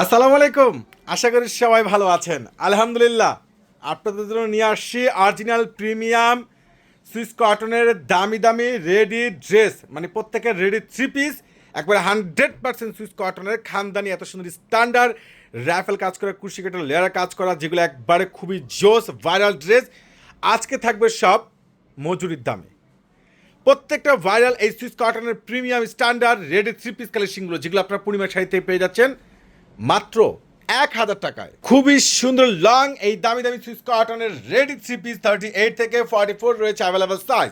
আসসালামু আলাইকুম। আশা করি সবাই ভালো আছেন। আলহামদুলিল্লাহ, আপনাদের জন্য নিয়ে আসছি অরিজিনাল প্রিমিয়াম সুইস কটনের দামি দামি রেডি ড্রেস মানে প্রত্যেকের রেডি থ্রি পিস একবারে হান্ড্রেড পার্সেন্ট সুইস কটনের খানদানি, এত সুন্দর স্ট্যান্ডার্ড র্যাফেল কাজ করা, কুশি কেটে লেয়ার কাজ করা, যেগুলো একবারে খুবই জোস ভাইরাল ড্রেস আজকে থাকবে সব মজুরির দামে। প্রত্যেকটা ভাইরাল এই সুইস কটনের premium standard ready three piece কালেকশনগুলো যেগুলো আপনারা পূর্ণিমা শাড়িতে পেয়ে যাচ্ছেন মাত্র এক হাজার টাকায়। খুবই সুন্দর লং এই দামি দামি সুইস কটনের ready three piece thirty eight থেকে ফর্টি ফোর রয়েছে অ্যাভেলেবল সাইজ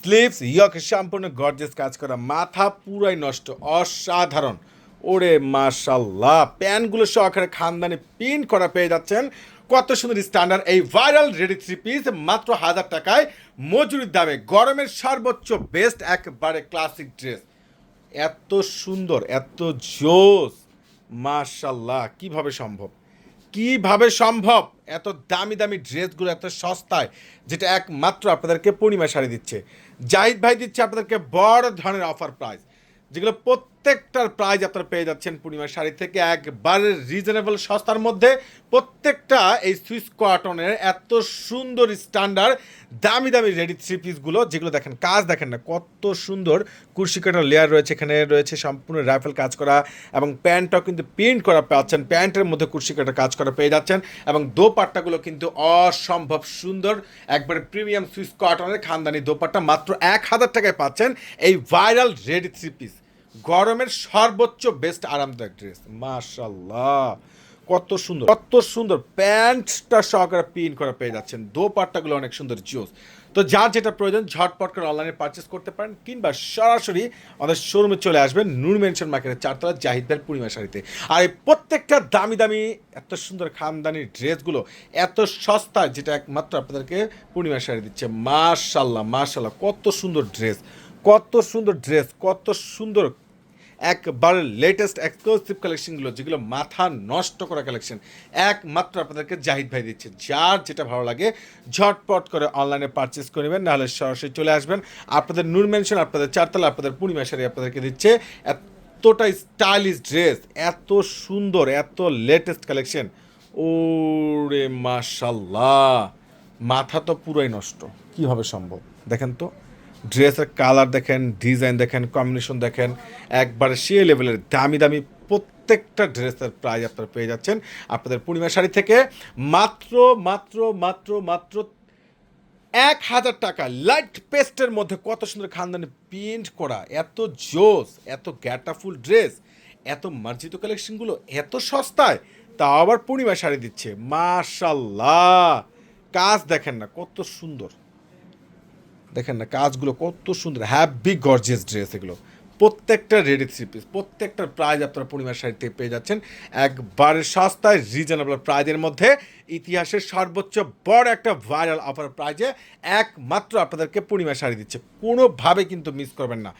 স্লিভস ইয়ক সম্পূর্ণ গর্জেস কাজ করা, মাথা পুরাই নষ্ট, অসাধারণ। ওরে মাশাল্লাহ প্যান্টগুলো সহকারে খানদানি পিন করা পেয়ে যাচ্ছেন। কত সুন্দর স্ট্যান্ডার্ড এই ভাইরাল রেডি থ্রি পিস, মাত্র হাজার টাকায়। মজুরির দামে, গরমের সর্বোচ্চ বেস্ট একবারে ক্লাসিক ড্রেস এত সুন্দর, এত জোস। মাশাল্লাহ কীভাবে সম্ভব? কীভাবে সম্ভব? এত দামি দামি ড্রেসগুলো এত সস্তায়, যেটা একমাত্র আপনাদেরকে পূর্ণিমা শাড়ি দিচ্ছে। জাহিদ ভাই দিচ্ছে আপনাদেরকে বড় ধরনের অফার প্রাইস যেগুলো প্রত্যেকটার প্রাইস আপনারা পেয়ে যাচ্ছেন পূর্ণিমা শাড়ি থেকে। একবারে রিজনেবল সস্তার মধ্যে প্রত্যেকটা এই সুইস কটনের এত সুন্দর স্ট্যান্ডার্ড দামি দামি রেডি থ্রি পিসগুলো যেগুলো দেখেন, কাজ দেখেন না, কত সুন্দর কুর্সি কাটার লেয়ার রয়েছে, এখানে রয়েছে সম্পূর্ণ রাইফেল কাজ করা এবং প্যান্টটাও কিন্তু প্রিন্ট করা পাচ্ছেন, প্যান্টের মধ্যে কুর্সি কাটার কাজ করা পেয়ে যাচ্ছেন এবং দোপাট্টাগুলো কিন্তু অসম্ভব সুন্দর। একবারে প্রিমিয়াম সুইস কটনের খানদানি দোপাট্টা মাত্র এক হাজার টাকায় পাচ্ছেন এই ভাইরাল রেডি থ্রি পিস গরমের সর্বোচ্চ বেস্ট আরামদায়ক ড্রেস মাশাল্লাহ কত সুন্দর কত সুন্দর। প্যান্টটা সহকারে পিন করা পেয়ে যাচ্ছেন। দোপাট্টাগুলো অনেক সুন্দর জোস তো যার যেটা প্রয়োজন, ঝটপট করে অনলাইনে পারচেস করতে পারেন, কিংবা সরাসরি আমাদের শোরুমে চলে আসবেন নূর মেনশন মার্কেটের চারতলা জাহিদ ভাইয়ের পূর্ণিমা শাড়িতে। আর এই প্রত্যেকটা দামি দামি, এত সুন্দর খানদানি ড্রেসগুলো এত সস্তা যেটা একমাত্র আপনাদেরকে পূর্ণিমা শাড়ি দিচ্ছে। মাশাল্লাহ মাশাল্লাহ কত সুন্দর ড্রেস কত সুন্দর ড্রেস কত সুন্দর একবারে লেটেস্ট এক্সক্লুসিভ কালেকশনগুলো যেগুলো মাথা নষ্ট করা কালেকশন একমাত্র আপনাদেরকে জাহিদ ভাই দিচ্ছে। যার যেটা ভালো লাগে, ঝটপট করে অনলাইনে পারচেস করে নেবেন, নাহলে সরাসরি চলে আসবেন। আপনাদের নূর মেনশন আপনাদের চারতলা, আপনাদের পূর্ণিমা শাড়ি আপনাদেরকে দিচ্ছে। এতটা স্টাইলিশ ড্রেস এত সুন্দর, এত লেটেস্ট কালেকশন ওরে মাশাল্লাহ, মাথা তো পুরোই নষ্ট। কীভাবে সম্ভব? দেখেন তো। ড্রেসের কালার দেখেন, ডিজাইন দেখেন কম্বিনেশন দেখেন, একবারে সে লেভেলের দামি দামি প্রত্যেকটা ড্রেসের প্রাইস আপনারা পেয়ে যাচ্ছেন। আপনাদের পূর্ণিমা শাড়ি থেকে মাত্র মাত্র মাত্র মাত্র এক হাজার টাকা লাইট পেস্টের মধ্যে কত সুন্দর খানদানি প্রিন্ট করা, এত জোস, এত গ্যাটাফুল ড্রেস এত মার্জিত কালেকশনগুলো এত সস্তায়, তাও আবার পূর্ণিমা শাড়ি দিচ্ছে। মাশাল্লাহ! কাজ দেখেন না, কত সুন্দর। দেখেন না, কাজগুলো কত সুন্দর হ্যাভি গর্জিয়াস ড্রেস এগুলো। প্রত্যেকটা রেডি থ্রি পিস প্রত্যেকটার প্রাইজ আপনারা পূর্ণিমার শাড়িতে পেয়ে যাচ্ছেন। একবারে সস্তায় রিজনেবল প্রাইজের মধ্যে ইতিহাসের সর্বোচ্চ বড় একটা ভাইরাল অফার প্রাইজে একমাত্র আপনাদেরকে পূর্ণিমা শাড়ি দিচ্ছে। কোনোভাবে কিন্তু মিস করবেন না।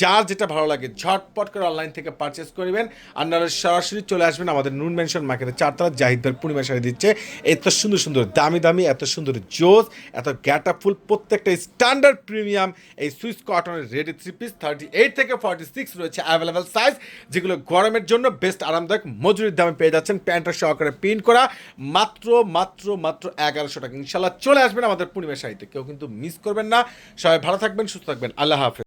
যার যেটা ভালো লাগে, ঝটপট করে অনলাইন থেকে পারচেস করবেন নাহলে সরাসরি চলে আসবেন আমাদের নুন মেনশন মার্কেটে চারতলা। জাহিদ ভাই পূর্ণিমা শাড়ি দিচ্ছে। এত সুন্দর সুন্দর, দামি দামি, এত সুন্দর জোস, এত গ্যাটা ফুল, প্রত্যেকটা স্ট্যান্ডার্ড প্রিমিয়াম এই সুইস কটনের ready three piece thirty eight থেকে ফর্টি সিক্স রয়েছে অ্যাভেলেবেল সাইজ যেগুলো গরমের জন্য বেস্ট আরামদায়ক মজুরির দামে পেয়ে যাচ্ছেন। প্যান্টটা সহকারে প্রিন্ট করা, মাত্র মাত্র মাত্র এগারোশো টাকা। ইনশাল্লাহ চলে আসবেন আমাদের পূর্ণিমা সাহিত্যে কেউ কিন্তু মিস করবেন না। সবাই ভালো থাকবেন, সুস্থ থাকবেন। আল্লাহ হাফেজ।